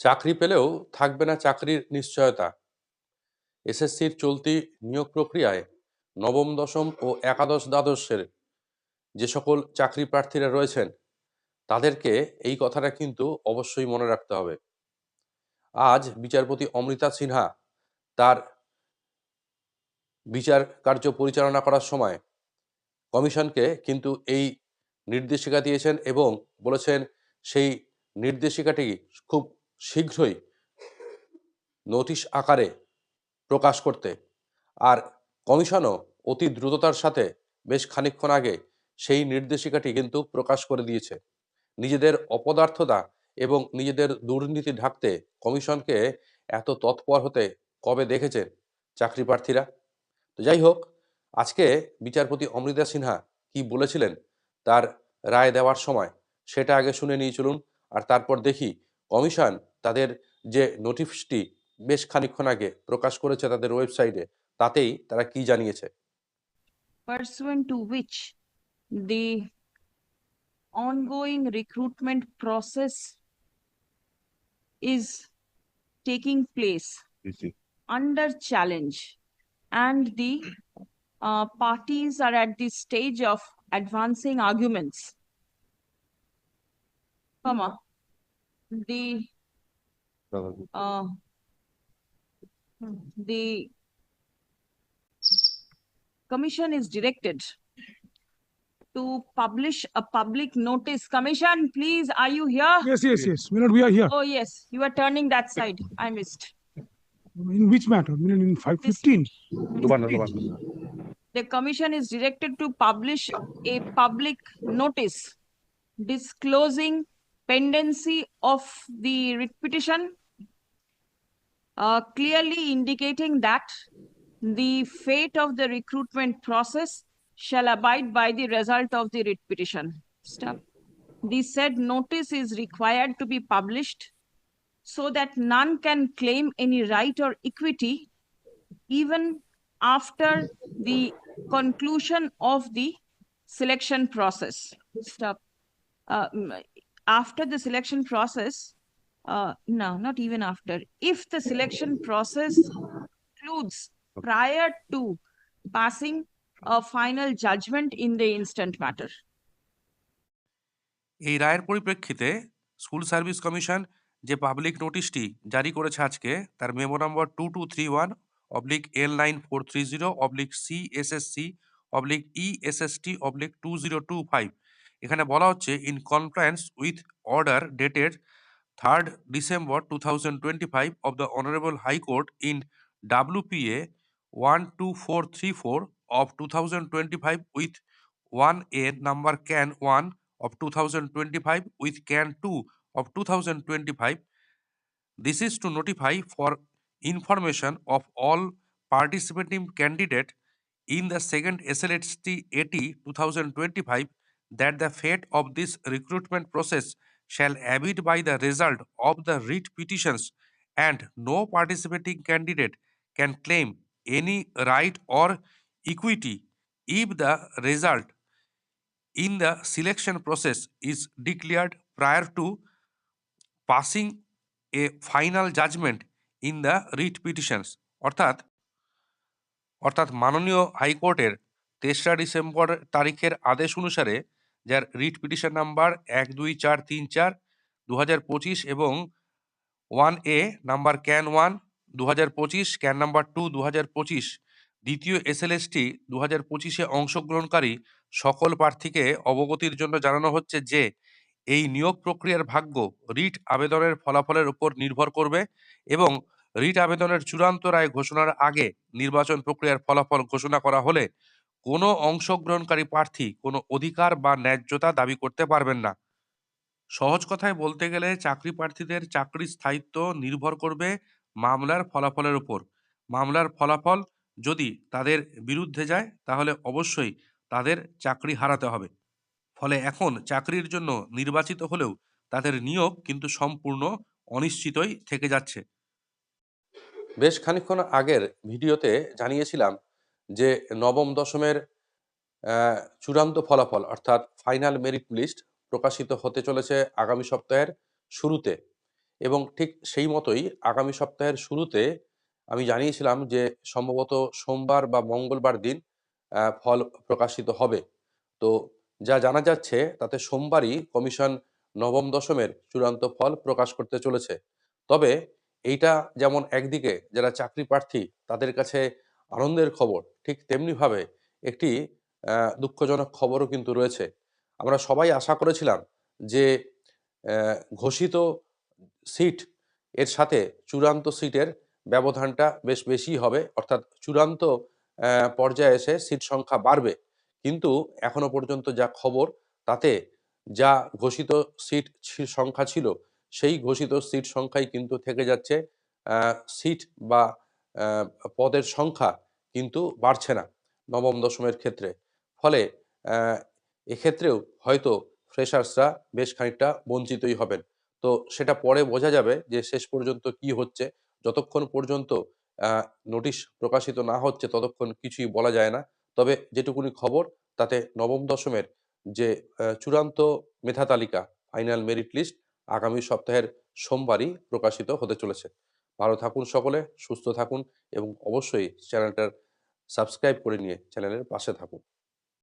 চাকরি পেলেও থাকবে না চাকরির নিশ্চয়তা। এসএসসির চলতি নিয়োগ প্রক্রিয়ায় নবম, দশম ও একাদশ দ্বাদশের যে সকল চাকরি প্রার্থীরা রয়েছেন, তাদেরকে এই কথাটা কিন্তু অবশ্যই মনে রাখতে হবে। আজ বিচারপতি অমৃতা সিনহা তার বিচার কার্য পরিচালনা করার সময় কমিশনকে কিন্তু এই নির্দেশিকা দিয়েছেন এবং বলেছেন সেই নির্দেশিকাটি খুব শীঘ্রই নোটিশ আকারে প্রকাশ করতে। আর কমিশনও অতি দ্রুততার সাথে বেশ খানিকক্ষণ আগে সেই নির্দেশিকাটি কিন্তু প্রকাশ করে দিয়েছে। নিজেদের অপদার্থতা এবং নিজেদের দুর্নীতি ঢাকতে কমিশনকে এত তৎপর হতে কবে দেখেছেন চাকরি প্রার্থীরা? তো যাই হোক, আজকে বিচারপতি অমৃতা সিনহা কি বলেছিলেন তার রায় দেওয়ার সময় সেটা আগে শুনে নিয়ে চলুন, আর তারপর দেখি কমিশন তাদের যে নোটিশটি বেশ খানিকক্ষণ আগে প্রকাশ করেছে তাদের ওয়েবসাইটে তাতেই তারা কি জানিয়েছে pursuant to which the ongoing recruitment process is taking place under challenge and the uh, parties are at the stage of advancing arguments. Comma, the uh, the commission is directed to publish a public notice. Commission, please, are you here? Yes, yes, yes. Minute, we are here. Oh, yes, you are turning that side. I missed. In which matter? Minute in five This- fifteen. The commission is directed to publish a public notice disclosing pendency of the writ petition, uh, clearly indicating that the fate of the recruitment process shall abide by the result of the writ petition. Stop. The said notice is required to be published so that none can claim any right or equity even after the conclusion of the selection process. Stop. Uh, after the selection process, uh, no, not even after. If the selection process concludes prior to passing a final judgment in the instant matter. এই রায়ের পরিপ্রেক্ষিতে school service commission যে public নোটিশটি জারি করেছে আজকে তার memo number two two three one oblique L nine four three zero oblique C S S C oblique E S S T oblique two zero two five এখানে বলা হচ্ছে in compliance with order dated third December two thousand twenty five of the honourable high court in WPA one two four three four of two thousand twenty five with one A number can one of 2025 with CAN 2 of 2025. This is to notify for information of all participating candidate in the second SLST 80 2025 that the fate of this recruitment process shall abide by the result of the writ petitions and no participating candidate can claim any right or equity if the result in the selection process is declared prior to passing a final judgment in the writ petitions অর্থাৎ অর্থাৎ মাননীয় হাইকোর্টের তেসরা December তারিখের আদেশ অনুসারে যার writ petition number এক দুই চার তিন চার দু হাজার পঁচিশ এবং one A number can one দু হাজার পঁচিশ ক্যান নাম্বার টু দু হাজার পঁচিশ, দ্বিতীয় এসএলএসটি দু হাজার পঁচিশে অংশগ্রহণকারী সকল প্রার্থীকে অবগতির জন্য জানানো হচ্ছে যে, এই নিয়োগ প্রক্রিয়ার ভাগ্য রিট আবেদনের ফলাফলের উপর নির্ভর করবে এবং রিট আবেদনের চূড়ান্ত রায় ঘোষণার আগে নির্বাচন প্রক্রিয়ার ফলাফল ঘোষণা করা হলে কোনো অংশগ্রহণকারী প্রার্থী কোনো অধিকার বা ন্যায্যতা দাবি করতে পারবেন না। সহজ কথায় বলতে গেলে চাকরি প্রার্থীদের চাকরির স্থায়িত্ব নির্ভর করবে মামলার ফলাফলের উপর। মামলার ফলাফল যদি তাদের বিরুদ্ধে যায়, তাহলে অবশ্যই তাদের চাকরি হারাতে হবে। ফলে এখন চাকরির জন্য নির্বাচিত হলেও তাদের নিয়োগ কিন্তু সম্পূর্ণ অনিশ্চিতই থেকে যাচ্ছে। বেশ খানিকক্ষণ আগের ভিডিওতে জানিয়েছিলাম যে নবম দশমের চূড়ান্ত ফলাফল, অর্থাৎ ফাইনাল মেরিট লিস্ট প্রকাশিত হতে চলেছে আগামী সপ্তাহের শুরুতে। এবং ঠিক সেই মতোই আগামী সপ্তাহের শুরুতে আমি জানিয়েছিলাম যে সম্ভবত সোমবার বা মঙ্গলবার দিন ফল প্রকাশিত হবে। তো যা জানা যাচ্ছে তাতে সোমবারই কমিশন নবম দশমের চূড়ান্ত ফল প্রকাশ করতে চলেছে। তবে এইটা যেমন একদিকে যারা চাকরি প্রার্থী তাদের কাছে আনন্দের খবর ঠিক তেমনিভাবে একটি দুঃখজনক খবরও কিন্তু রয়েছে। আমরা সবাই আশা করেছিলাম যে ঘোষিত সিট এর সাথে চূড়ান্ত সিটের ব্যবধানটা বেশ বেশি হবে, অর্থাৎ চূড়ান্ত পর্যায়ে এসে সিট সংখ্যা বাড়বে। কিন্তু এখনও পর্যন্ত যা খবর, তাতে যা ঘোষিত সিট সংখ্যা ছিল, সেই ঘোষিত সিট সংখ্যাই কিন্তু থেকে যাচ্ছে সিট বা পদের সংখ্যা কিন্তু বাড়ছে না নবম দশমের ক্ষেত্রে। ফলে এক্ষেত্রেও হয়তো ফ্রেশার্সরা বেশ খানিকটা বঞ্চিতই হবেন। তো সেটা পরে বোঝা যাবে যে শেষ পর্যন্ত কি হচ্ছে। যতক্ষণ পর্যন্ত নোটিশ প্রকাশিত না হচ্ছে ততক্ষণ কিছুই বলা যায় না। তবে যেটুকুনি খবর, তাতে নবম দশমের যে চূড়ান্ত মেধা তালিকা, ফাইনাল মেরিট লিস্ট, আগামী সপ্তাহের সোমবারই প্রকাশিত হতে চলেছে। ভালো থাকুন সকলে, সুস্থ থাকুন এবং অবশ্যই চ্যানেলটার সাবস্ক্রাইব করে নিয়ে চ্যানেলের পাশে থাকুন।